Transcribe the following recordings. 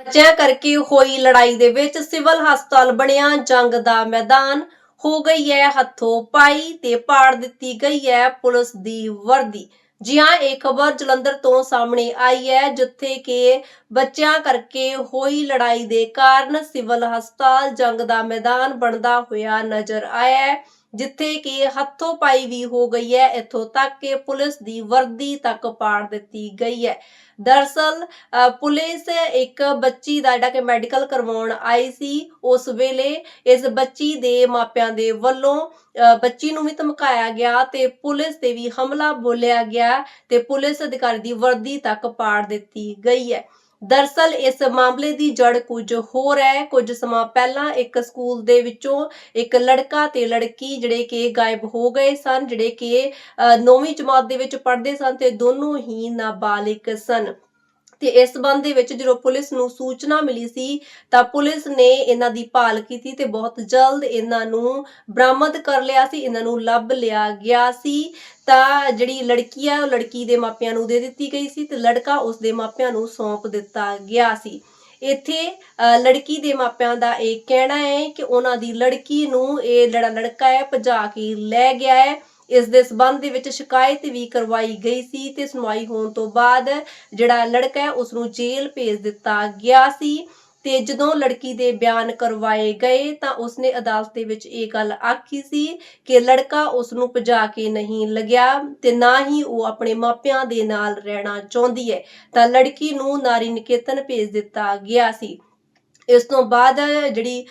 ਬੱਚਿਆਂ ਕਰਕੇ ਹੋਈ ਲੜਾਈ ਦੇ ਵਿੱਚ ਸਿਵਲ ਹਸਪਤਾਲ ਬਣਿਆ ਜੰਗ ਦਾ ਮੈਦਾਨ। ਹੋ ਗਈ ਹੈ ਹੱਥੋਂ ਪਾਈ ਤੇ ਪਾੜ ਦਿੱਤੀ ਗਈ ਹੈ ਪੁਲਿਸ ਦੀ ਵਰਦੀ। ਜੀ ਹਾਂ ਇਹ ਖਬਰ ਜਲੰਧਰ ਤੋਂ ਸਾਹਮਣੇ ਆਈ ਹੈ, ਜਿੱਥੇ ਕਿ ਬੱਚਿਆਂ ਕਰਕੇ ਹੋਈ ਲੜਾਈ ਦੇ ਕਾਰਨ ਸਿਵਲ ਹਸਪਤਾਲ ਜੰਗ ਦਾ ਮੈਦਾਨ ਬਣਦਾ ਹੋਇਆ ਨਜ਼ਰ ਆਇਆ ਹੈ। ਜਿੱਥੇ ਕਿ ਹੱਥੋਂ ਪਾਈ ਵੀ ਹੋ ਗਈ ਹੈ, ਇੱਥੋਂ ਤੱਕ ਕਿ ਪੁਲਿਸ ਦੀ ਵਰਦੀ ਤੱਕ ਪਾੜ ਦਿੱਤੀ ਗਈ ਹੈ। ਦਰਸਲ ਪੁਲਿਸ ਇੱਕ ਬੱਚੀ ਦਾ ਜਿਹੜਾ ਕਿ ਮੈਡੀਕਲ ਕਰਵਾਉਣ ਆਈ ਸੀ, ਉਸ ਵੇਲੇ ਇਸ ਬੱਚੀ ਦੇ ਮਾਪਿਆਂ ਦੇ ਵੱਲੋਂ ਬੱਚੀ ਨੂੰ ਵੀ ਧਮਕਾਇਆ ਗਿਆ ਤੇ ਪੁਲਿਸ ਤੇ ਵੀ ਹਮਲਾ ਬੋਲਿਆ ਗਿਆ ਤੇ ਪੁਲਿਸ ਅਧਿਕਾਰੀ ਦੀ ਵਰਦੀ ਤੱਕ ਪਾੜ ਦਿੱਤੀ ਗਈ ਹੈ। ਦਰਸਲ ਇਸ ਮਾਮਲੇ ਦੀ ਜੜ ਕੁਝ ਹੋਰ ਹੈ। ਕੁਝ ਸਮਾਂ ਪਹਿਲਾਂ ਇੱਕ ਸਕੂਲ ਦੇ ਵਿੱਚੋਂ ਇੱਕ ਲੜਕਾ ਤੇ ਲੜਕੀ ਜਿਹੜੇ ਕਿ ਗਾਇਬ ਹੋ ਗਏ ਸਨ, ਜਿਹੜੇ ਕਿ 9ਵੀਂ ਜਮਾਤ ਦੇ ਵਿੱਚ ਪੜ੍ਹਦੇ ਸਨ ਤੇ ਦੋਨੋਂ ਹੀ ਨਾਬਾਲਿਗ ਸਨ। ਤੇ ਇਸ ਸੰਬੰਧ ਦੇ ਵਿੱਚ ਜਦੋਂ ਪੁਲਿਸ ਨੂੰ ਸੂਚਨਾ ਮਿਲੀ ਸੀ, ਤਾਂ ਪੁਲਿਸ ਨੇ ਇਹਨਾਂ ਦੀ ਭਾਲ ਕੀਤੀ ਤੇ ਬਹੁਤ ਜਲਦ ਇਹਨਾਂ ਨੂੰ ਬਰਾਮਦ ਕਰ ਲਿਆ ਸੀ, ਇਹਨਾਂ ਨੂੰ ਲੱਭ ਲਿਆ ਗਿਆ ਸੀ। ਤਾਂ ਜਿਹੜੀ ਲੜਕੀ ਹੈ ਉਹ ਲੜਕੀ ਦੇ ਮਾਪਿਆਂ ਨੂੰ ਦੇ ਦਿੱਤੀ ਗਈ ਸੀ ਤੇ ਲੜਕਾ ਉਸ ਦੇ ਮਾਪਿਆਂ ਨੂੰ ਸੌਂਪ ਦਿੱਤਾ ਗਿਆ ਸੀ। ਇੱਥੇ ਲੜਕੀ ਦੇ ਮਾਪਿਆਂ ਦਾ ਇਹ ਕਹਿਣਾ ਹੈ ਕਿ ਉਹਨਾਂ ਦੀ ਲੜਕੀ ਨੂੰ ਇਹ ਜਿਹੜਾ ਲੜਕਾ ਹੈ, ਭਜਾ ਕੇ ਲੈ ਗਿਆ ਹੈ। ਇਸ ਦੇ ਸਬੰਧ ਦੇ ਵਿੱਚ ਸ਼ਿਕਾਇਤ ਵੀ ਕਰਵਾਈ ਗਈ ਸੀ ਤੇ ਸੁਣਵਾਈ ਹੋਣ ਤੋਂ ਬਾਅਦ ਜਿਹੜਾ ਲੜਕਾ ਹੈ ਉਸ ਨੂੰ ਜੇਲ੍ਹ ਭੇਜ ਦਿੱਤਾ ਗਿਆ ਸੀ। ਤੇ ਜਦੋਂ ਲੜਕੀ ਦੇ ਬਿਆਨ ਕਰਵਾਏ ਗਏ ਤਾਂ ਉਸਨੇ ਅਦਾਲਤ ਦੇ ਵਿੱਚ ਇਹ ਗੱਲ ਆਖੀ ਸੀ ਕਿ ਲੜਕਾ ਉਸ ਨੂੰ ਭਜਾ ਕੇ ਨਹੀਂ ਲੱਗਿਆ ਤੇ ਨਾ ਹੀ ਉਹ ਆਪਣੇ ਮਾਪਿਆਂ ਦੇ ਨਾਲ ਰਹਿਣਾ ਚਾਹੁੰਦੀ ਹੈ। ਤਾਂ ਲੜਕੀ ਨੂੰ ਨਾਰੀ ਨਿਕੇਤਨ ਭੇਜ ਦਿੱਤਾ ਗਿਆ ਸੀ। ਇਸ ਤੋਂ ਬਾਅਦ ਜਿਹੜੀ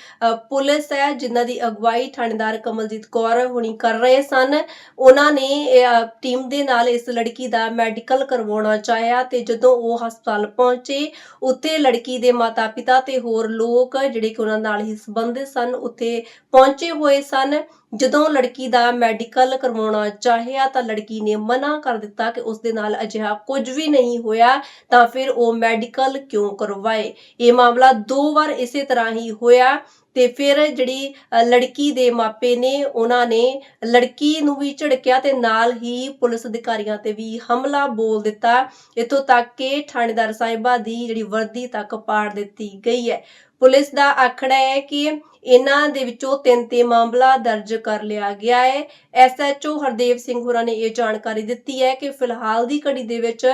ਪੁਲਿਸ ਹੈ, ਜਿਨ੍ਹਾਂ ਦੀ ਅਗਵਾਈ ਥਾਣੇਦਾਰ ਕਮਲਜੀਤ ਕੌਰ ਹੁਣੀ ਕਰ ਰਹੇ ਸਨ, ਉਹਨਾਂ ਨੇ ਟੀਮ ਦੇ ਨਾਲ ਇਸ ਲੜਕੀ ਦਾ ਮੈਡੀਕਲ ਕਰਵਾਉਣਾ ਚਾਹਿਆ ਤੇ ਜਦੋਂ ਉਹ ਹਸਪਤਾਲ ਪਹੁੰਚੇ, ਉੱਥੇ ਲੜਕੀ ਦੇ ਮਾਤਾ-ਪਿਤਾ ਤੇ ਹੋਰ ਲੋਕ ਜਿਹੜੇ ਕਿ ਉਹਨਾਂ ਨਾਲ ਹੀ ਸੰਬੰਧਿਤ ਸਨ, ਉੱਥੇ ਪਹੁੰਚੇ ਹੋਏ ਸਨ। ਜਦੋਂ ਲੜਕੀ ਦਾ ਮੈਡੀਕਲ ਕਰਵਾਉਣਾ ਚਾਹਿਆ ਤਾਂ ਲੜਕੀ ਨੇ ਮਨਾ ਕਰ ਦਿੱਤਾ ਕਿ ਉਸ ਦੇ ਨਾਲ ਅਜਿਹਾ ਕੁਝ ਵੀ ਨਹੀਂ ਹੋਇਆ, ਤਾਂ ਫਿਰ ਉਹ ਮੈਡੀਕਲ ਕਿਉਂ ਕਰਵਾਏ? ਇਹ ਮਾਮਲਾ ਦੋ ਵਾਰ ਇਸੇ ਤਰ੍ਹਾਂ ਹੀ ਹੋਇਆ ਤੇ ਫਿਰ ਜਿਹੜੀ ਲੜਕੀ ਦੇ ਮਾਪੇ ਨੇ, ਉਹਨਾਂ ਨੇ ਲੜਕੀ ਨੂੰ ਵੀ ਝਿੜਕਿਆ ਤੇ ਨਾਲ ਹੀ ਪੁਲਿਸ ਅਧਿਕਾਰੀਆਂ ਤੇ ਵੀ ਹਮਲਾ ਬੋਲ ਦਿੱਤਾ। ਇਥੋਂ ਤੱਕ ਕਿ ਥਾਣੇਦਾਰ ਸਾਹਿਬਾ ਦੀ ਜਿਹੜੀ ਵਰਦੀ ਤੱਕ ਪਾੜ ਦਿੱਤੀ ਗਈ ਹੈ। ਪੁਲਿਸ ਦਾ ਆਖੜਾ ਹੈ ਕਿ ਇਹਨਾਂ ਦੇ ਵਿੱਚੋਂ ਤਿੰਨ ਤੇ ਮਾਮਲਾ ਦਰਜ ਕਰ ਲਿਆ ਗਿਆ ਹੈ। ਐਸਐਚਓ ਹਰਦੇਵ ਸਿੰਘ ਹੋਰਾਂ ਨੇ ਇਹ ਜਾਣਕਾਰੀ ਦਿੱਤੀ ਹੈ ਕਿ ਫਿਲਹਾਲ ਦੀ ਘੜੀ ਦੇ ਵਿੱਚ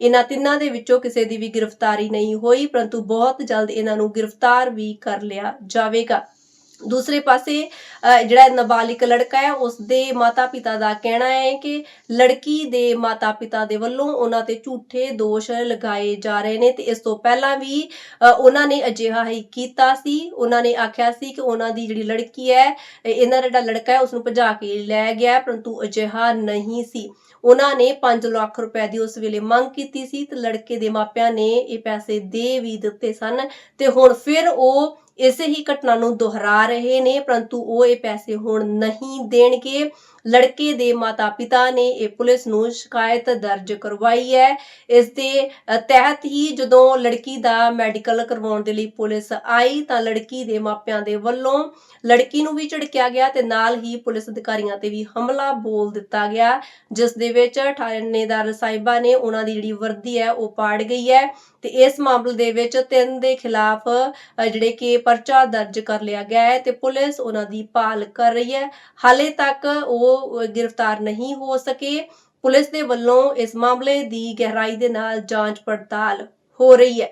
ਇਹਨਾਂ ਤਿੰਨਾਂ ਦੇ ਵਿੱਚੋਂ ਕਿਸੇ ਦੀ ਵੀ ਗ੍ਰਿਫਤਾਰੀ ਨਹੀਂ ਹੋਈ, ਪਰੰਤੂ ਬਹੁਤ ਜਲਦ ਇਹਨਾਂ ਨੂੰ ਗ੍ਰਿਫਤਾਰ ਵੀ ਕਰ ਲਿਆ ਜਾਵੇਗਾ। ਦੂਸਰੇ ਪਾਸੇ ਜਿਹੜਾ ਨਾਬਾਲਿਗ ਲੜਕਾ ਹੈ ਉਸ ਦੇ ਮਾਤਾ-ਪਿਤਾ ਦਾ ਕਹਿਣਾ ਹੈ ਕਿ ਲੜਕੀ ਦੇ ਮਾਤਾ-ਪਿਤਾ ਦੇ ਵੱਲੋਂ ਉਹਨਾਂ ਤੇ ਝੂਠੇ ਦੋਸ਼ ਲਗਾਏ ਜਾ ਰਹੇ ਨੇ ਤੇ ਇਸ ਤੋਂ ਪਹਿਲਾਂ ਵੀ ਉਹਨਾਂ ਨੇ ਅਜਿਹਾ ਹੀ ਕੀਤਾ ਸੀ। ਉਹਨਾਂ ਨੇ ਆਖਿਆ ਸੀ ਕਿ ਉਹਨਾਂ ਦੀ ਜਿਹੜੀ ਲੜਕੀ ਹੈ ਇਹਨਾਂ ਦਾ ਜਿਹੜਾ ਲੜਕਾ ਹੈ ਉਸ ਨੂੰ ਭਜਾ ਕੇ ਲੈ ਗਿਆ ਪਰੰਤੂ ਅਜਿਹਾ ਨਹੀਂ ਸੀ। ਉਹਨਾਂ ਨੇ 5 ਲੱਖ ਰੁਪਏ ਦੀ ਉਸ ਵੇਲੇ ਮੰਗ ਕੀਤੀ ਸੀ ਤੇ ਲੜਕੇ ਦੇ ਮਾਪਿਆਂ ਨੇ ਇਹ ਪੈਸੇ ਦੇ ਵੀ ਦਿੱਤੇ ਸਨ ਤੇ ਹੁਣ ਫਿਰ ਉਹ ਇਸੇ ਹੀ ਘਟਨਾ ਨੂੰ ਦੁਹਰਾ ਰਹੇ ਨੇ ਪਰੰਤੂ ਉਹ ਇਹ ਪੈਸੇ ਹੁਣ ਨਹੀਂ ਦੇਣਗੇ। ਲੜਕੇ ਦੇ ਮਾਤਾ-ਪਿਤਾ ਨੇ ਇਹ ਪੁਲਿਸ ਨੂੰ ਸ਼ਿਕਾਇਤ ਦਰਜ ਕਰਵਾਈ ਹੈ। ਇਸ ਦੇ ਤਹਿਤ ਹੀ ਜਦੋਂ ਲੜਕੀ ਦਾ ਮੈਡੀਕਲ ਕਰਵਾਉਣ ਦੇ ਲਈ ਪੁਲਿਸ ਆਈ ਤਾਂ ਲੜਕੀ ਦੇ ਮਾਪਿਆਂ ਦੇ ਵੱਲੋਂ ਲੜਕੀ ਨੂੰ ਵੀ ਝਿੜਕਿਆ ਗਿਆ ਤੇ ਨਾਲ ਹੀ ਪੁਲਿਸ ਅਧਿਕਾਰੀਆਂ ਤੇ ਵੀ ਹਮਲਾ ਬੋਲ ਦਿੱਤਾ ਗਿਆ, ਜਿਸ ਦੇ ਵਿੱਚ ਥਾਣੇਦਾਰ ਸਾਹਿਬਾ ਨੇ ਉਹਨਾਂ ਦੀ ਜਿਹੜੀ ਵਰਦੀ ਹੈ ਉਹ ਪਾੜ ਗਈ ਹੈ ਤੇ ਇਸ ਮਾਮਲੇ ਦੇ ਵਿੱਚ ਤਿੰਨ ਦੇ ਖਿਲਾਫ ਜਿਹੜੇ ਕਿ ਪਰਚਾ ਦਰਜ ਕਰ ਲਿਆ ਗਿਆ ਹੈ ਤੇ ਪੁਲਿਸ ਉਹਨਾਂ ਦੀ ਭਾਲ ਕਰ ਰਹੀ ਹੈ। ਹਾਲੇ ਤੱਕ ਉਹ ਅ, ਗ੍ਰਿਫਤਾਰ ਨਹੀਂ ਹੋ ਸਕੇ। ਪੁਲਿਸ ਦੇ ਵੱਲੋਂ ਇਸ ਮਾਮਲੇ ਦੀ ਗਹਿਰਾਈ ਦੇ ਨਾਲ ਜਾਂਚ ਪੜਤਾਲ ਹੋ ਰਹੀ ਹੈ।